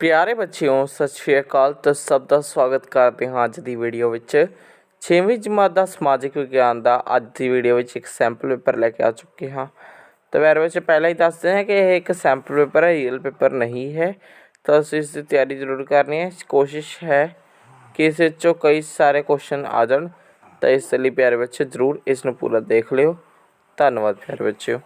ਪਿਆਰੇ ਬੱਚਿਓ, ਸਤਿ ਸ਼੍ਰੀ ਅਕਾਲ। ਤੇ ਸਭ ਦਾ ਸਵਾਗਤ ਕਰਦੇ ਹਾਂ ਅੱਜ ਦੀ ਵੀਡੀਓ ਵਿੱਚ। 6ਵੀਂ ਜਮਾਤ ਦਾ ਸਮਾਜਿਕ ਵਿਗਿਆਨ ਦਾ ਅੱਜ ਦੀ ਵੀਡੀਓ ਵਿੱਚ ਇੱਕ ਸੈਂਪਲ ਪੇਪਰ ਲੈ ਕੇ ਆ ਚੁੱਕੇ ਹਾਂ। ਤਾਂ ਵੈਰ ਵਿੱਚ ਪਹਿਲਾਂ ਹੀ ਦੱਸਦੇ ਹਾਂ ਕਿ ਇਹ ਇੱਕ ਸੈਂਪਲ ਪੇਪਰ ਹੈ ਰੀਅਲ ਪੇਪਰ ਨਹੀਂ ਹੈ। ਤਾਂ ਅਸੀਂ ਇਸ ਦੀ ਤਿਆਰੀ ਜ਼ਰੂਰ ਕਰਨੀ ਹੈ। ਕੋਸ਼ਿਸ਼ ਹੈ ਕਿ ਇਸ ਵਿੱਚੋਂ ਕਈ ਸਾਰੇ ਕੁਐਸਚਨ ਆ ਜਾਣ। ਤਾਂ ਇਸ ਲਈ ਪਿਆਰੇ ਬੱਚੇ ਜ਼ਰੂਰ ਇਸ ਨੂੰ ਪੂਰਾ ਦੇਖ ਲਿਓ। ਧੰਨਵਾਦ ਪਿਆਰੇ ਬੱਚਿਓ।